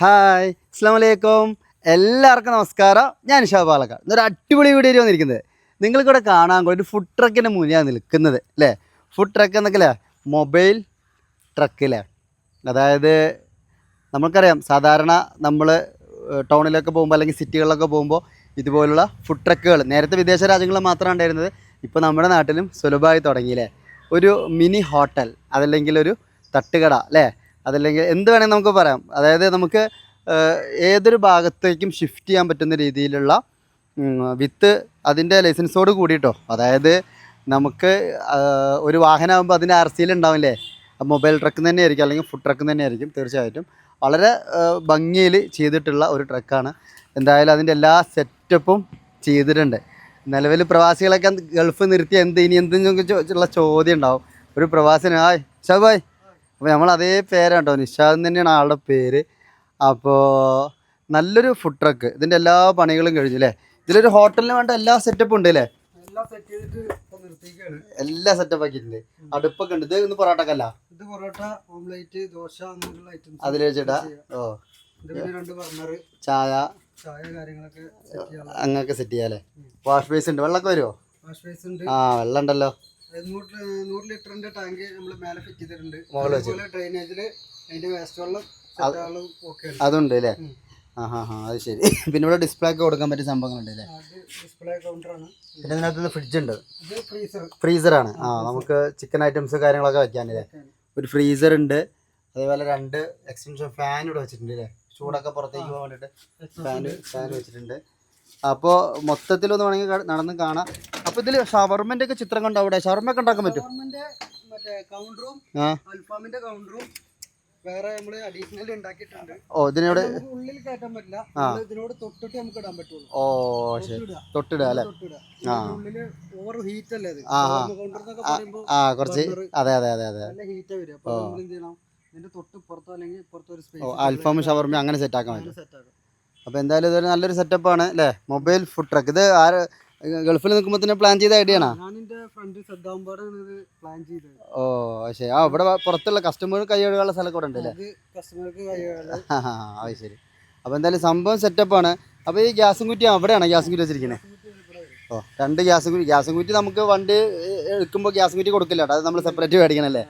Hi അസ്സാം വലൈക്കും എല്ലാവർക്കും നമസ്കാരം. ഞാൻ ഷാ പാലക്കാട്. ഇന്നൊരു അടിപൊളി വീഡിയോ വന്നിരിക്കുന്നത്. നിങ്ങൾക്കിവിടെ കാണാൻ കൂടി ഒരു ഫുഡ് ട്രക്കിന്റെ മുന്നിലാണ് നിൽക്കുന്നത് അല്ലേ? ഫുഡ് ട്രക്ക് എന്നൊക്കെ അല്ലേ മൊബൈൽ ട്രക്കില്ലേ അതായത് നമുക്കറിയാം സാധാരണ നമ്മൾ ടൗണിലൊക്കെ പോകുമ്പോൾ അല്ലെങ്കിൽ സിറ്റികളിലൊക്കെ പോകുമ്പോൾ ഇതുപോലുള്ള ഫുഡ് ട്രക്കുകൾ നേരത്തെ വിദേശ രാജ്യങ്ങളിൽ മാത്രമാണ് ഉണ്ടായിരുന്നത്. ഇപ്പോൾ നമ്മുടെ നാട്ടിലും സുലഭമായി തുടങ്ങിയില്ലേ ഒരു മിനി ഹോട്ടൽ അതല്ലെങ്കിൽ ഒരു തട്ടുകട അല്ലേ? അതല്ലെങ്കിൽ എന്ത് വേണമെങ്കിൽ നമുക്ക് പറയാം. അതായത് നമുക്ക് ഏതൊരു ഭാഗത്തേക്കും ഷിഫ്റ്റ് ചെയ്യാൻ പറ്റുന്ന രീതിയിലുള്ള വിത്ത് അതിന്റെ ലൈസൻസോട് കൂടിയിട്ടോ. അതായത് നമുക്ക് ഒരു വാഹനമാകുമ്പോൾ അതിന്റെ ആർ സിയിൽ ഉണ്ടാവില്ലേ? മൊബൈൽ ട്രക്ക് തന്നെ ആയിരിക്കും അല്ലെങ്കിൽ ഫുഡ് ട്രക്ക് തന്നെ ആയിരിക്കും തീർച്ചയായിട്ടും. വളരെ ഭംഗിയിൽ ചെയ്തിട്ടുള്ള ഒരു ട്രക്കാണ് എന്തായാലും അതിന്റെ എല്ലാ സെറ്റപ്പും ചെയ്തിട്ടുണ്ട്. നിലവിൽ പ്രവാസികളൊക്കെ ഗൾഫ് നിർത്തി എന്ത് ഇനി എന്തെങ്കിലും ഉള്ള ചോദ്യം ഉണ്ടാവും. ഒരു പ്രവാസിന് ഷബായ് ഷാബായ് അപ്പോൾ നമ്മൾ അതേ പേരാണ് കേട്ടോ നിഷാദ് തന്നെയാണ് ആളുടെ പേര്. അപ്പോൾ നല്ലൊരു ഫുഡ് ട്രക്ക് ഇതിന്റെ എല്ലാ പണികളും കഴിഞ്ഞു അല്ലേ ഇതിലൊരു ഹോട്ടലിന് വേണ്ട എല്ലാ സെറ്റപ്പും ഉണ്ട് അല്ലേ എല്ലാം സെറ്റപ്പ് ആക്കിയിട്ടുണ്ട്. അടുപ്പൊക്കെ ഉണ്ട്. ഇത് ഇന്ന് പൊറോട്ടക്കല്ല? ഇത് പൊറോട്ട ഓംലേറ്റ് ദോശ അങ്ങനെയുള്ള ഐറ്റംസ് അതിൽ വെച്ചിട്ടാ? ഓ. ചായ. ചായ കാര്യങ്ങളൊക്കെ അങ്ങനെയൊക്കെ സെറ്റ് ചെയ്യാം അല്ലേ വാഷ് ബേസ് ഉണ്ട്. വെള്ളമൊക്കെ വരുമോ വാഷ് ബേസ് ഉണ്ട്. ആ വെള്ളം ഉണ്ടല്ലോ. നൂറ് നൂറ് ലിറ്ററിന്റെ ടാങ്ക് നമ്മൾ മേലെ ഫിറ്റ് ചെയ്തിട്ടുണ്ട്. അതുപോലെ ഡ്രെയിനേജിൽ അതിന്റെ വേസ്റ്റ് വെള്ളം അതുണ്ട് അല്ലേ? ആ ഹാ ഹാ അത് ശരി. പിന്നെ ഇവിടെ ഡിസ്പ്ലേ ഒക്കെ കൊടുക്കാൻ പറ്റിയ സംഭവങ്ങളുണ്ട് അല്ലേ? ഡിസ്പ്ലേ കൗണ്ടറാണ് പിന്നെ ഇതിനകത്ത് ഫ്രിഡ്ജ് ഉണ്ട്. ഫ്രീസർ ഫ്രീസറാണ് ആ നമുക്ക് ചിക്കൻ ഐറ്റംസ് കാര്യങ്ങളൊക്കെ വെക്കാനല്ലേ ഒരു ഫ്രീസർ ഉണ്ട്. അതേപോലെ രണ്ട് എക്സ്റ്റൻഷൻ ഫാൻ ഇവിടെ വെച്ചിട്ടുണ്ട് അല്ലേ? ചൂടൊക്കെ പുറത്തേക്ക് പോകാൻ വേണ്ടിയിട്ട് ഫാൻ ഫാൻ വെച്ചിട്ടുണ്ട്. അപ്പോൾ മൊത്തത്തിലൊന്ന് വേണമെങ്കിൽ നടന്ന് കാണാം. അപ്പോൾ ഇതിൽ ഷവർമന്റെ ഒക്കെ ചിത്രം കണ്ടോ അവിടെ? ഷവർമ ഒക്കെ ഉണ്ടാക്കാൻ പറ്റും ഷവർമ്മ വേറെ നമ്മൾ അഡീഷണൽ ഉണ്ടാക്കിയിട്ടുണ്ട്. ഓ ഉള്ളിൽ കയറ്റാൻ പറ്റില്ല. ഇതിനോട് തൊട്ടിട്ട് നമുക്ക് ഇടാൻ പറ്റുള്ളൂ. ഓ ശരി. തൊട്ടിടുക. തൊട്ടിടുക അല്ലേ? ആ. ഉള്ളിൽ ഓവർ ഹീറ്റ് അല്ലേ ഇത്? ആ, കുറച്ച് അതെ അതെ അതെ അതെ. നല്ല ഹീറ്റാ വരും അപ്പൊ നമ്മൾ എന്ത് ചെയ്യണം? ഇതിന്റെ തൊട്ട് പുറത്തോ അല്ലെങ്കിൽ സ്പേസ് അൽഫാം ഷവർമ അങ്ങനെ സെറ്റ് ആക്കാൻ പറ്റും. അപ്പോൾ എന്തായാലും ഇതൊരു നല്ലൊരു സെറ്റപ്പാണ് അല്ലേ? മൊബൈൽ ഫുഡ് ട്രക്ക് ഇത് ആര് ഗൾഫിൽ നിൽക്കുമ്പോൾ തന്നെ പ്ലാൻ ചെയ്ത ഐഡിയ ആണോ? ഓ ശരി. ആ ഇവിടെ പുറത്തുള്ള കസ്റ്റമർ കൈയ്യഴുകാനുള്ള സ്ഥലമൊക്കെ ഇവിടെ ഉണ്ട് അല്ലേ ആ ശരി. അപ്പോൾ എന്തായാലും സംഭവം സെറ്റപ്പാണ് അപ്പോൾ ഈ ഗ്യാസും കുറ്റി അവിടെയാണ് ഗ്യാസും കുറ്റി വെച്ചിരിക്കുന്നത് ഓ രണ്ട് ഗ്യാസ് കുറ്റി. ഗ്യാസും കുറ്റി നമുക്ക് വണ്ടി എടുക്കുമ്പോൾ ഗ്യാസും കുറ്റി കൊടുക്കില്ല കേട്ടോ. അത് നമ്മൾ സെപ്പറേറ്റ് മേടിക്കണല്ലേ?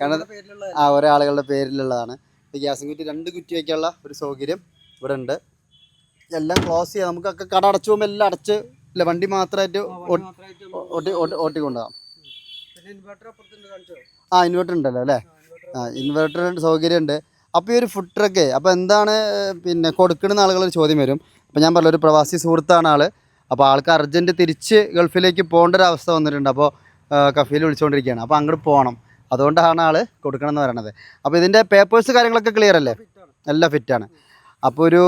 കാരണം- ആ ഒരാളുകളുടെ പേരിലുള്ളതാണ്. ഗ്യാസും കുറ്റി രണ്ട് കുറ്റി വയ്ക്കാനുള്ള ഒരു സൗകര്യം. ഇവിടെ ഉണ്ട് എല്ലാം ക്ലോസ് ചെയ്യാം. നമുക്കൊക്കെ കട അടച്ചു പോകുമ്പോൾ എല്ലാം അടച്ച് ഇല്ല വണ്ടി മാത്രമായിട്ട് ഓട്ടി ഓട്ടി ഓട്ടി കൊണ്ടുപോകാം പിന്നെ ഇൻവെർട്ടർ അപ്പുറത്തുണ്ട് കാണിച്ചോ? ആ ഇൻവെർട്ടർ ഉണ്ടല്ലോ അല്ലേ? ആ ഇൻവെർട്ടറിന്റെ സൗകര്യമുണ്ട്. അപ്പോൾ ഈ ഒരു ഫുഡ് ട്രക്ക് അപ്പോൾ എന്താണ് പിന്നെ കൊടുക്കണമെന്ന് ആളുകളൊരു ചോദ്യം വരും. അപ്പോൾ ഞാൻ പറഞ്ഞ ഒരു പ്രവാസി സുഹൃത്താണ് ആൾ അപ്പോൾ ആൾക്ക് അർജന്റ് തിരിച്ച് ഗൾഫിലേക്ക് പോകേണ്ട ഒരു അവസ്ഥ വന്നിട്ടുണ്ട്. അപ്പോൾ കഫീൽ വിളിച്ചുകൊണ്ടിരിക്കുകയാണ് അപ്പോൾ അങ്ങോട്ട് പോകണം. അതുകൊണ്ടാണ് ആൾ കൊടുക്കണമെന്ന് പറയണത്. അപ്പോൾ ഇതിന്റെ പേപ്പേഴ്സ് കാര്യങ്ങളൊക്കെ ക്ലിയർ അല്ലേ? എല്ലാം ഫിറ്റാണ് അപ്പോൾ ഒരു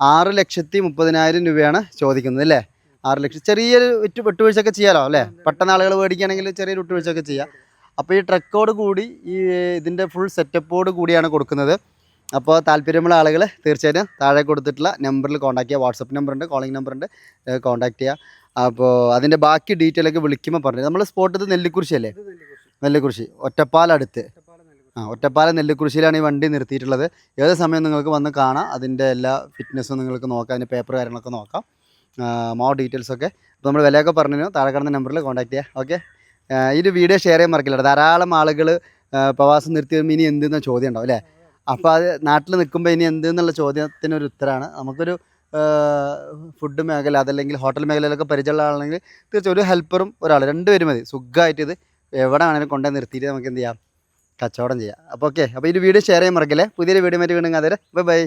ആറ് ലക്ഷത്തി മുപ്പതിനായിരം രൂപയാണ് ചോദിക്കുന്നത് അല്ലേ? ആറ് ലക്ഷം ചെറിയൊരു വിറ്റ് വിട്ടുവീഴ്ചയൊക്കെ ചെയ്യാലോ അല്ലേ? പെട്ടെന്ന് ആളുകൾ മേടിക്കുകയാണെങ്കിൽ ചെറിയൊരു വിട്ടുവീഴ്ചയൊക്കെ ചെയ്യാം. അപ്പോൾ ഈ ട്രക്കോട് കൂടി ഈ ഇതിന്റെ ഫുൾ സെറ്റപ്പോട് കൂടിയാണ് കൊടുക്കുന്നത്. അപ്പോൾ താല്പര്യമുള്ള ആളുകൾ തീർച്ചയായിട്ടും താഴെ കൊടുത്തിട്ടുള്ള നമ്പറിൽ കോൺടാക്ട് ചെയ്യുക. വാട്സപ്പ് നമ്പറുണ്ട് കോളിംഗ് നമ്പറുണ്ട് കോൺടാക്ട് ചെയ്യുക. അപ്പോൾ അതിന്റെ ബാക്കി ഡീറ്റെയിലൊക്കെ വിളിക്കുമ്പോൾ പറഞ്ഞു നമ്മൾ സ്പോട്ട് അല്ലേ ഇത് നെല്ലിക്കുറിശി നെല്ലിക്കുറിശി ഒറ്റപ്പാലടുത്ത്. ഒറ്റപ്പാലം നെല്ലിക്കുറിശി ആ ഒറ്റപ്പാലം നെല്ലിക്കുറിശിയിലാണ് ഈ വണ്ടി നിർത്തിയിട്ടുള്ളത്. ഏത് സമയം നിങ്ങൾക്ക് വന്ന് കാണാം അതിന്റെ എല്ലാ ഫിറ്റ്നസ്സും നിങ്ങൾക്ക് നോക്കാം അതിന്റെ പേപ്പർ കാര്യങ്ങളൊക്കെ നോക്കാം. മോ ഡീറ്റെയിൽസൊക്കെ അപ്പോൾ നമ്മൾ വിലയൊക്കെ പറഞ്ഞു താഴെ കാണുന്ന നമ്പറിൽ കോൺടാക്ട് ചെയ്യാം. ഓക്കെ ഈ വീഡിയോ ഷെയർ ചെയ്യാൻ മറക്കില്ല ധാരാളം ആളുകൾ പ്രവാസം നിർത്തിയ ഇനി എന്തെന്ന ചോദ്യം ഉണ്ടാവും അല്ലേ? അപ്പോൾ അത് നാട്ടിൽ നിൽക്കുമ്പോൾ ഇനി എന്ത് എന്നുള്ള ചോദ്യത്തിനൊരു ഉത്തരമാണ് നമുക്കൊരു ഫുഡ് മേഖല അതല്ലെങ്കിൽ ഹോട്ടൽ മേഖലയിലൊക്കെ പരിചയമുള്ള ആളാണെങ്കിൽ തീർച്ചയായും ഒരു ഹെൽപ്പറും ഒരാൾ രണ്ടുപേരും മതി. സുഖമായിട്ട് ഇത് എവിടെ ആണെങ്കിലും കൊണ്ടുപോയി നിർത്തിയിട്ട് നമുക്ക് എന്ത് ചെയ്യാം? കച്ചവടം ചെയ്യാം. അപ്പോൾ ഓക്കെ അപ്പോൾ ഈ വീഡിയോ ഷെയർ ചെയ്യാൻ മറക്കല്ലേ? പുതിയൊരു വീഡിയോ മറ്റു വീണ്ടും അതെ ബൈ ബൈ